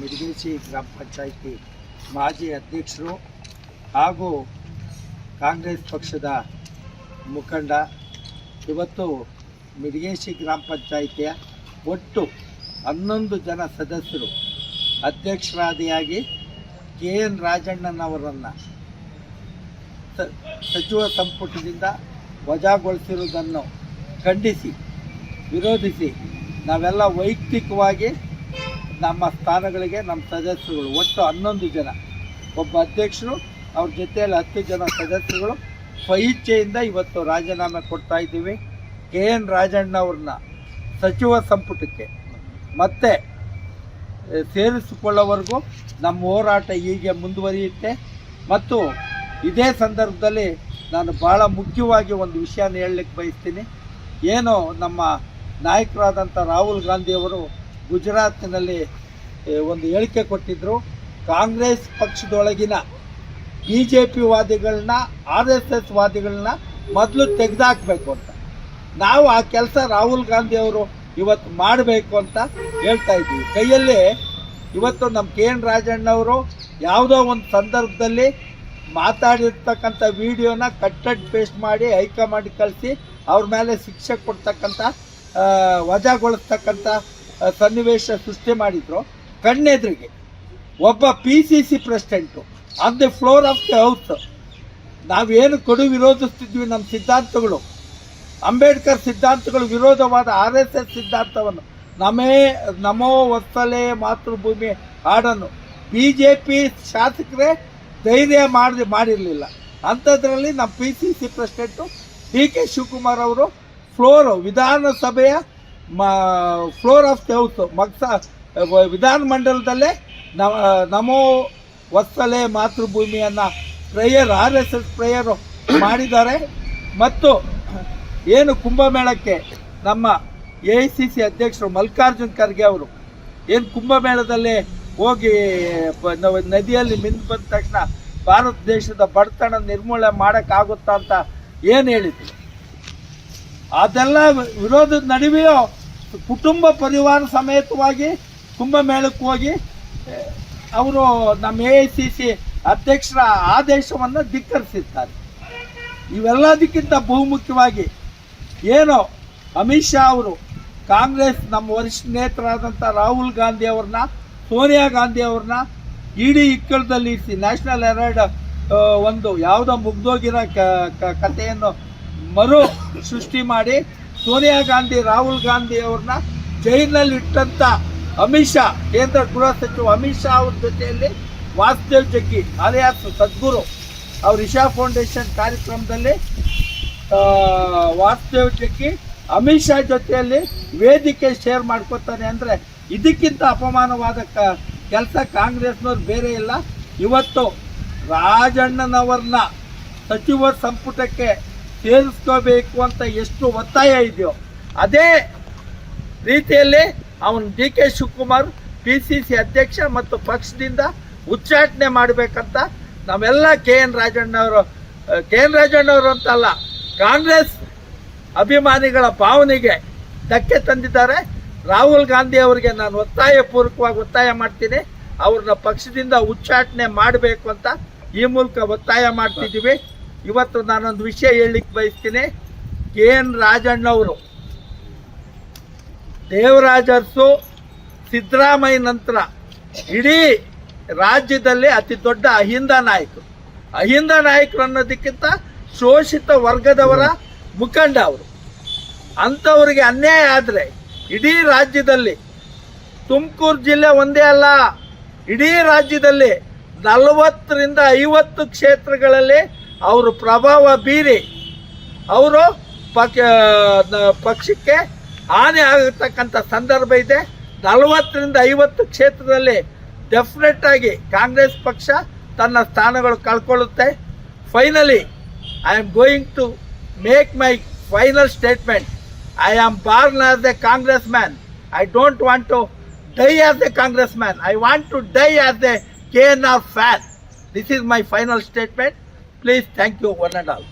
ಮಿಡಿಗೇಶಿ ಗ್ರಾಮ ಪಂಚಾಯಿತಿ ಮಾಜಿ ಅಧ್ಯಕ್ಷರು ಹಾಗೂ ಕಾಂಗ್ರೆಸ್ ಪಕ್ಷದ ಮುಖಂಡ. ಇವತ್ತು ಮಿಡಿಗೇಶಿ ಗ್ರಾಮ ಪಂಚಾಯಿತಿಯ ಒಟ್ಟು ಹನ್ನೊಂದು ಜನ ಸದಸ್ಯರು ಅಧ್ಯಕ್ಷರಾದಿಯಾಗಿ ಕೆ ಎನ್ ರಾಜಣ್ಣನವರನ್ನು ಸಚಿವ ಸಂಪುಟದಿಂದ ವಜಾಗೊಳಿಸಿರುವುದನ್ನು ಖಂಡಿಸಿ, ವಿರೋಧಿಸಿ ನಾವೆಲ್ಲ ವೈಯಕ್ತಿಕವಾಗಿ ನಮ್ಮ ಸ್ಥಾನಗಳಿಗೆ, ನಮ್ಮ ಸದಸ್ಯರುಗಳು, ಒಟ್ಟು ಹನ್ನೊಂದು ಜನ. ಒಬ್ಬ ಅಧ್ಯಕ್ಷರು, ಅವ್ರ ಜೊತೆಯಲ್ಲಿ ಹತ್ತು ಜನ ಸದಸ್ಯರುಗಳು. ಸ್ವಇಚ್ಛೆಯಿಂದ ಇವತ್ತು ರಾಜೀನಾಮೆ ಕೊಡ್ತಾ ಇದ್ದೀವಿ. ಕೆ ಎನ್ ರಾಜಣ್ಣ ಅವ್ರನ್ನ ಸಚಿವ ಸಂಪುಟಕ್ಕೆ. ಮತ್ತೆ ಸೇರಿಸಿಕೊಳ್ಳೋವರೆಗೂ ನಮ್ಮ ಹೋರಾಟ ಹೀಗೆ ಮುಂದುವರಿಯುತ್ತೆ. ಮತ್ತು ಇದೇ ಸಂದರ್ಭದಲ್ಲಿ ನಾನು ಭಾಳ ಮುಖ್ಯವಾಗಿ ಒಂದು ವಿಷಯನ ಹೇಳಲಿಕ್ಕೆ ಬಯಸ್ತೀನಿ. ಏನು ನಮ್ಮ ನಾಯಕರಾದಂಥ ರಾಹುಲ್ ಗಾಂಧಿಯವರು ಗುಜರಾತಿನಲ್ಲಿ ಒಂದು ಹೇಳಿಕೆ ಕೊಟ್ಟಿದ್ದರು ಕಾಂಗ್ರೆಸ್ ಪಕ್ಷದೊಳಗಿನ ಬಿ ಜೆ ಪಿ ವಾದಿಗಳನ್ನ, ಆರ್ ಎಸ್ ಎಸ್ ವಾದಿಗಳನ್ನ ಮೊದಲು ತೆಗೆದಾಕಬೇಕು ಅಂತ. ನಾವು ಆ ಕೆಲಸ ರಾಹುಲ್ ಗಾಂಧಿ ಅವರು ಇವತ್ತು ಮಾಡಬೇಕು ಅಂತ ಹೇಳ್ತಾ ಇದ್ದೀವಿ. ಕೈಯಲ್ಲಿ ಇವತ್ತು ನಮ್ಮ ಕೆ ಎನ್ ರಾಜಣ್ಣವರು ಯಾವುದೋ ಒಂದು ಸಂದರ್ಭದಲ್ಲಿ ಮಾತಾಡಿರ್ತಕ್ಕಂಥ ವಿಡಿಯೋನ ಕಟ್ ಅಂಡ್ ಪೇಸ್ಟ್ ಮಾಡಿ ಹೈಕಮಾಂಡ್ ಕಳಿಸಿ ಅವ್ರ ಮೇಲೆ ಶಿಕ್ಷೆ ಕೊಡ್ತಕ್ಕಂಥ ವಜಾಗೊಳಿಸ್ತಕ್ಕಂಥ ಸನ್ನಿವೇಶ ಸೃಷ್ಟಿ ಮಾಡಿದ್ರು. ಕಣ್ಣೆದುರಿಗೆ ಒಬ್ಬ P C C president on the floor of the house ನಾವೇನು ಕೊಡು ವಿರೋಧಿಸ್ತಿದ್ವಿ ನಮ್ಮ ಸಿದ್ಧಾಂತಗಳು. ಅಂಬೇಡ್ಕರ್ ಸಿದ್ಧಾಂತಗಳು ವಿರೋಧವಾದ ಆರ್ ಎಸ್ ಎಸ್ ಸಿದ್ಧಾಂತವನ್ನು ನಮೇ, ನಮೋ ವತ್ಸಲೆ ಮಾತೃಭೂಮಿ ಹಾಡನ್ನು ಬಿ ಜೆ ಪಿ ಶಾಸಕರೇ ಧೈರ್ಯ ಮಾಡಿ, ಮಾಡಿರಲಿಲ್ಲ. ಅಂಥದ್ರಲ್ಲಿ ನಮ್ಮ P C C president D K Shivakumar ಅವರು ಫ್ಲೋರು ವಿಧಾನಸಭೆಯ ಫ್ಲೋರ್ ಆಫ್ ದ ಹೌಸ್ ಮಕ್ಸ ವಿಧಾನಮಂಡಲದಲ್ಲೇ ನಮ ವತ್ಸಲೆ ಮಾತೃಭೂಮಿಯನ್ನು prayer R S S prayer ಮಾಡಿದ್ದಾರೆ. ಮತ್ತು ಏನು ಕುಂಭಮೇಳಕ್ಕೆ ನಮ್ಮ ಎ ಐ ಸಿ ಸಿ ಅಧ್ಯಕ್ಷರು ಮಲ್ಲಿಕಾರ್ಜುನ್ ಖರ್ಗೆ ಅವರು ಏನು ಕುಂಭಮೇಳದಲ್ಲಿ ಹೋಗಿ ನದಿಯಲ್ಲಿ ಮಿಂದು ಬಂದ ತಕ್ಷಣ ಭಾರತ ದೇಶದ ಬಡತನ ನಿರ್ಮೂಲನೆ ಮಾಡೋಕ್ಕಾಗುತ್ತಾ ಅಂತ ಏನು ಹೇಳಿದ್ರು? ಅದೆಲ್ಲ ವಿರೋಧದ ನಡುವೆಯೂ ಕುಟುಂಬ ಪರಿವಾರ ಸಮೇತವಾಗಿ ಕುಂಭಮೇಳಕ್ಕೆ ಹೋಗಿ ಅವರು ನಮ್ಮ ಎ ಐ ಸಿ ಸಿ ಅಧ್ಯಕ್ಷರ ಆದೇಶವನ್ನು ಧಿಕ್ಕರಿಸಿದ್ದಾರೆ. ಇವೆಲ್ಲದಕ್ಕಿಂತ ಬಹುಮುಖ್ಯವಾಗಿ ಏನೋ, ಅಮಿತ್ ಶಾ ಅವರು ಕಾಂಗ್ರೆಸ್ ನಮ್ಮ ವರಿಷ್ಠ ನೇತರಾದಂಥ ರಾಹುಲ್ ಗಾಂಧಿ ಅವ್ರನ್ನ, ಸೋನಿಯಾ ಗಾಂಧಿ ಅವ್ರನ್ನ ಇಡೀ ಇಕ್ಕಳದಲ್ಲಿ ಇರಿಸಿ, ನ್ಯಾಷನಲ್ ಹೆರಾಲ್ಡ್ ಒಂದು ಯಾವುದೋ ಮುಗ್ದೋಗಿರೋ ಕಥೆಯನ್ನು ಮರು ಸೃಷ್ಟಿ ಮಾಡಿ ಸೋನಿಯಾ ಗಾಂಧಿ, ರಾಹುಲ್ ಗಾಂಧಿ ಅವ್ರನ್ನ ಜೈಲಿನಲ್ಲಿ ಇಟ್ಟಂತ ಅಮಿತ್ ಶಾ, ಕೇಂದ್ರ ಗೃಹ ಸಚಿವ ಅಮಿತ್ ಶಾ ಅವ್ರ ಜೊತೆಯಲ್ಲಿ ವಾಸುದೇವ್ ಜಗ್ಗಿ, ಅಲಿಯಾಸ್ ಸದ್ಗುರು ಅವ್ರ ಇಶಾ ಫೌಂಡೇಶನ್ ಕಾರ್ಯಕ್ರಮದಲ್ಲಿ ವಾಸುದೇವ್ ಜಗ್ಗಿ ಅಮಿತ್ ಶಾ ಜೊತೆಯಲ್ಲಿ ವೇದಿಕೆ ಶೇರ್ ಮಾಡ್ಕೋತಾನೆ ಅಂದರೆ ಇದಕ್ಕಿಂತ ಅಪಮಾನವಾದ ಕ, ಕೆಲಸ ಕಾಂಗ್ರೆಸ್ನವ್ರು ಬೇರೆ ಇಲ್ಲ. ಇವತ್ತು ರಾಜಣ್ಣನವ್ರನ್ನ ಸಚಿವ ಸಂಪುಟಕ್ಕೆ ಸೇರಿಸ್ಕೋಬೇಕು ಅಂತ ಎಷ್ಟು ಒತ್ತಾಯ ಇದೆಯೋ. ಅದೇ ರೀತಿಯಲ್ಲಿ ಅವನು D K Shivakumar P C C ಅಧ್ಯಕ್ಷ ಮತ್ತು ಪಕ್ಷದಿಂದ ಉಚ್ಚಾಟನೆ ಮಾಡಬೇಕಂತ ನಾವೆಲ್ಲ ಕೆ ಎನ್ ರಾಜಣ್ಣವರು ಕೆ ಎನ್ ರಾಜಣ್ಣವರು ಅಂತಲ್ಲ, ಕಾಂಗ್ರೆಸ್ ಅಭಿಮಾನಿಗಳ ಭಾವನೆಗೆ ಧಕ್ಕೆ ತಂದಿದ್ದಾರೆ. ರಾಹುಲ್ ಗಾಂಧಿ ಅವರಿಗೆ ನಾನು ಒತ್ತಾಯ ಪೂರ್ವಕವಾಗಿ ಒತ್ತಾಯ ಮಾಡ್ತೀನಿ. ಅವ್ರನ್ನ ಪಕ್ಷದಿಂದ ಉಚ್ಚಾಟನೆ ಮಾಡಬೇಕು ಅಂತ ಈ ಮೂಲಕ ಒತ್ತಾಯ ಮಾಡ್ತಿದ್ದೀವಿ. ಇವತ್ತು ನಾನೊಂದು ವಿಷಯ ಹೇಳಲಿಕ್ಕೆ ಬಯಸ್ತೀನಿ. ಕೆ ಎನ್ ರಾಜಣ್ಣವರು ದೇವರಾಜರ್ಸು ಸಿದ್ದರಾಮಯ್ಯ ನಂತರ ಇಡೀ ರಾಜ್ಯದಲ್ಲಿ ಅತಿ ದೊಡ್ಡ ಅಹಿಂದ ನಾಯಕರು. ಅಹಿಂದ ನಾಯಕರು ಅನ್ನೋದಕ್ಕಿಂತ ಶೋಷಿತ ವರ್ಗದವರ ಮುಖಂಡ ಅವರು. ಅಂಥವ್ರಿಗೆ ಅನ್ಯಾಯ ಆದರೆ ಇಡೀ ರಾಜ್ಯದಲ್ಲಿ ತುಮಕೂರು ಜಿಲ್ಲೆ ಒಂದೇ ಅಲ್ಲ, ಇಡೀ ರಾಜ್ಯದಲ್ಲಿ ನಲವತ್ತರಿಂದ ಐವತ್ತು ಕ್ಷೇತ್ರಗಳಲ್ಲಿ ಅವರು ಪ್ರಭಾವ ಬೀರಿ ಅವರು ಪಕ್ಷ ಪಕ್ಷಕ್ಕೆ ಹಾನಿ ಆಗತಕ್ಕಂಥ ಸಂದರ್ಭ ಇದೆ. ನಲವತ್ತರಿಂದ ಐವತ್ತು ಕ್ಷೇತ್ರದಲ್ಲಿ ಡೆಫಿನೆಟ್ ಆಗಿ ಕಾಂಗ್ರೆಸ್ ಪಕ್ಷ ತನ್ನ ಸ್ಥಾನಗಳು ಕಳ್ಕೊಳ್ಳುತ್ತೆ. Finally I am going to make my final statement I am born as a Congress man I don't want to die as a Congress man I want to die as a K N R fan this is my final statement Please thank you one and all.